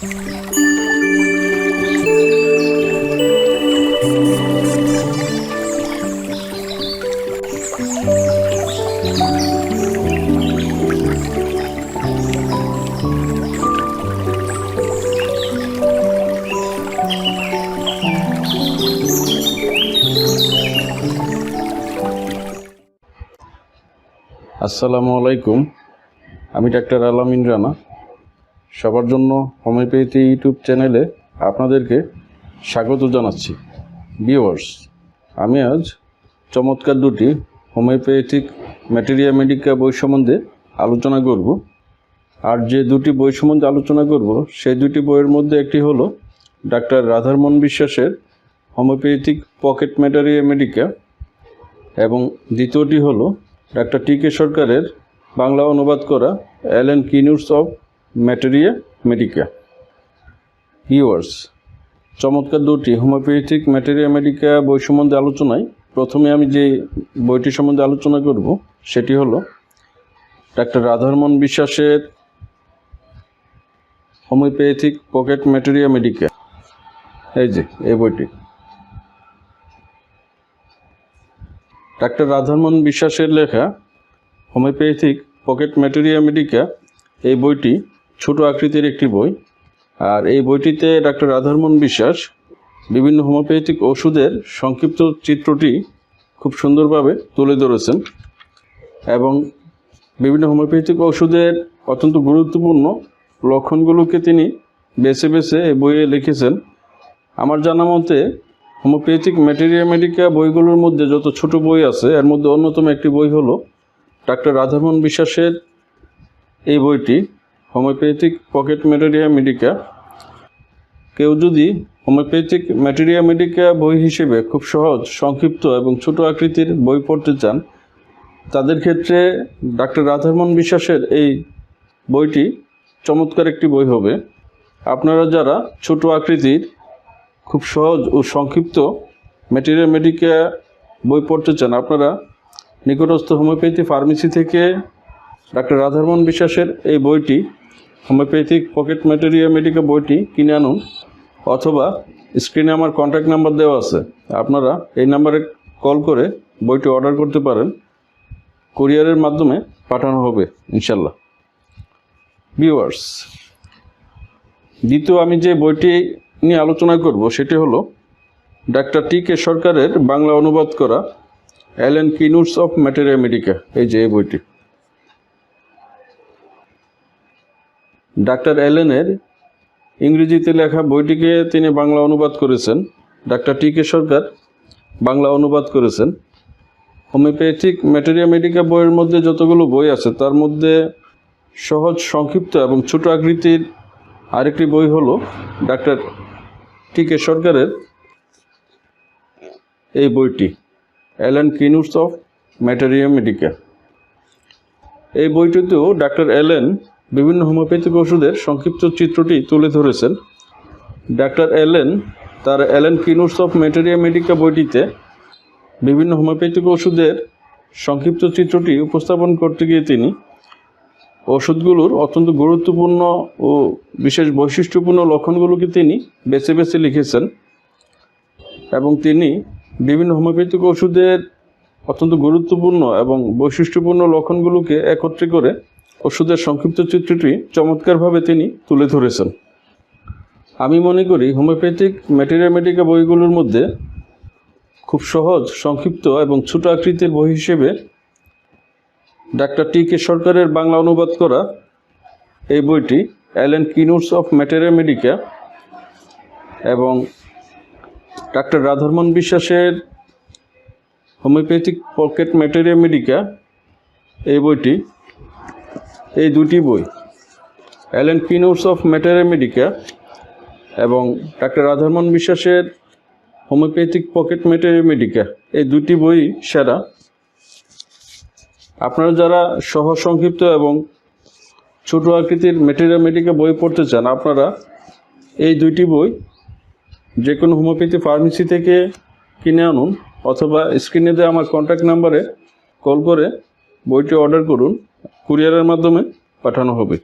আসসালামু আলাইকুম। আমি ডাক্তার আলামিন রানা। সবার জন্য হোমিওপ্যাথি ইউটিউব চ্যানেলে আপনাদেরকে স্বাগত জানাচ্ছি। ভিউয়ার্স আমি আজ চমৎকার দুটি হোমিওপ্যাথিক ম্যাটেরিয়া মেডিকা বই সম্বন্ধে আলোচনা করব। আর যে দুটি বই সম্বন্ধে আলোচনা করব, সেই দুটি বইয়ের মধ্যে একটি হলো ডাক্তার রাধারমন বিশ্বাসের হোমিওপ্যাথিক পকেট ম্যাটেরিয়া মেডিকা এবং দ্বিতীয়টি হলো ডাক্তার টি কে সরকারের বাংলা অনুবাদ করা Allen keynotes of materia medica viewers চমৎকার দুটি। হোমিওপ্যাথিক ম্যাটেরিয়া মেডিকা বই সম্বন্ধে আলোচনায় প্রথমে আমি যে বইটি সম্বন্ধে আলোচনা করব, সেটি হলো ডাক্তার রাধারমন বিশ্বাসের হোমিওপ্যাথিক পকেট ম্যাটেরিয়া মেডিকা এই যে, এই বইটি। ডাক্তার রাধারমন বিশ্বাসের লেখা হোমিওপ্যাথিক পকেট ম্যাটেরিয়া মেডিকা এই বইটি ছোট আকৃতির একটি বই। আর এই বইটিতে ডাক্তার রাধারমন বিশ্বাস বিভিন্ন হোমিওপ্যাথিক ওষুধের সংক্ষিপ্ত চিত্রটি খুব সুন্দরভাবে তুলে ধরেছেন এবং বিভিন্ন হোমিওপ্যাথিক ওষুধের অত্যন্ত গুরুত্বপূর্ণ লক্ষণগুলোকে তিনি বেছে বেছে এই বইয়ে লিখেছেন। আমার জানা মতে হোমিওপ্যাথিক ম্যাটেরিয়া মেডিকা বইগুলোর মধ্যে যত ছোট বই আছে, এর মধ্যে অন্যতম একটি বই হলো ডাক্তার রাধামোহন বিশ্বাসের এই বইটি। হোমিওপ্যাথিক পকেট ম্যাটেরিয়া মেডিকা কেউ যদি হোমিওপ্যাথিক ম্যাটেরিয়া মেডিকা বই হিসেবে খুব সহজ, সংক্ষিপ্ত এবং ছোট আকৃতির বই পড়তে চান, তাদের ক্ষেত্রে ডাক্তার রাধামোহন বিশ্বাসের এই বইটি চমৎকার একটি বই হবে। আপনারা যারা ছোট আকৃতির, খুব সহজ ও সংক্ষিপ্ত ম্যাটেরিয়াল মেডিকা বই পড়তে চান, আপনারা নিকটস্থ হোমিওপ্যাথি ফার্মেসি থেকে ডাক্তার রাধারমন বিশ্বাসের এই বইটি হোমিওপ্যাথিক পকেট ম্যাটেরিয়া মেডিকা বইটি কিনে আনুন, অথবা স্ক্রিনে আমার কন্ট্যাক্ট নাম্বার দেওয়া আছে। আপনারা এই নাম্বারে কল করে বইটি অর্ডার করতে পারেন। কুরিয়ারের মাধ্যমে পাঠানো হবে, ইনশাল্লাহ। ভিউয়ার্স দ্বিতীয় আমি যে বইটি নিয়ে আলোচনা করব, সেটি হলো ডাক্তার টি কে সরকারের বাংলা অনুবাদ করা Allen keynotes of materia medica এই যে এই বইটি। ডাক্তার অ্যালেনের ইংরেজিতে লেখা বইটিকে তিনি বাংলা অনুবাদ করেছেন। ডাক্তার টি কে সরকার বাংলা অনুবাদ করেছেন। হোমিওপ্যাথিক ম্যাটেরিয়া মেডিকা বইয়ের মধ্যে যতগুলো বই আছে, তার মধ্যে সহজ, সংক্ষিপ্ত এবং ছোট আকৃতির আরেকটি বই হলো ডাক্তার টি কে সরকারের এই বইটি, Allen keynotes of materia medica. এই বইটিতেও ডাক্তার অ্যালেন বিভিন্ন হোমিওপ্যাথিক ওষুধের সংক্ষিপ্ত চিত্রটি তুলে ধরেছেন। ডাক্তার এলেন, তার Allen keynotes of materia medica বইটিতে। বিভিন্ন হোমিওপ্যাথিক ওষুধের সংক্ষিপ্ত চিত্রটি উপস্থাপন করতে গিয়ে তিনি ওষুধগুলোর অত্যন্ত গুরুত্বপূর্ণ ও বিশেষ বৈশিষ্ট্যপূর্ণ লক্ষণগুলোকে তিনি বেছে বেছে লিখেছেন এবং তিনি বিভিন্ন হোমিওপ্যাথিক ওষুধের অত্যন্ত গুরুত্বপূর্ণ এবং বৈশিষ্ট্যপূর্ণ লক্ষণগুলোকে একত্রে করে ওষুধের সংক্ষিপ্ত চিত্রটি চমৎকারভাবে তিনি তুলে ধরেছেন। আমি মনে করি হোমিওপ্যাথিক ম্যাটেরিয়া মেডিকা বইগুলোর মধ্যে খুব সহজ, সংক্ষিপ্ত এবং ছোট আকৃতির বই হিসেবে ডাক্তার টি কে সরকারের বাংলা অনুবাদ করা এই বইটি Allen keynotes of materia medica এবং ডাক্তার রাধারমন বিশ্বাসের হোমিওপ্যাথিক পকেট ম্যাটেরিয়া মেডিকা এই বইটি এই দুটি বই, Allen keynotes of materia medica এবং ডাক্তার রাধারমন বিশ্বাসের হোমিওপ্যাথিক পকেট ম্যাটেরিয়া মেডিকা এই দুটি বই সেরা। আপনারা যারা সহ সংক্ষিপ্ত এবং ছোট আকৃতির মেটেরিয়াল মেডিকা বই পড়তে চান, আপনারা এই দুইটি বই যে কোনো হোমিওপ্যাথি ফার্মেসি থেকে কিনে আনুন অথবা স্ক্রিনে দেওয়া আমার কন্ট্যাক্ট নাম্বারে কল করে বইটি অর্ডার করুন। কুরিয়ারের মাধ্যমে পাঠানো হবে।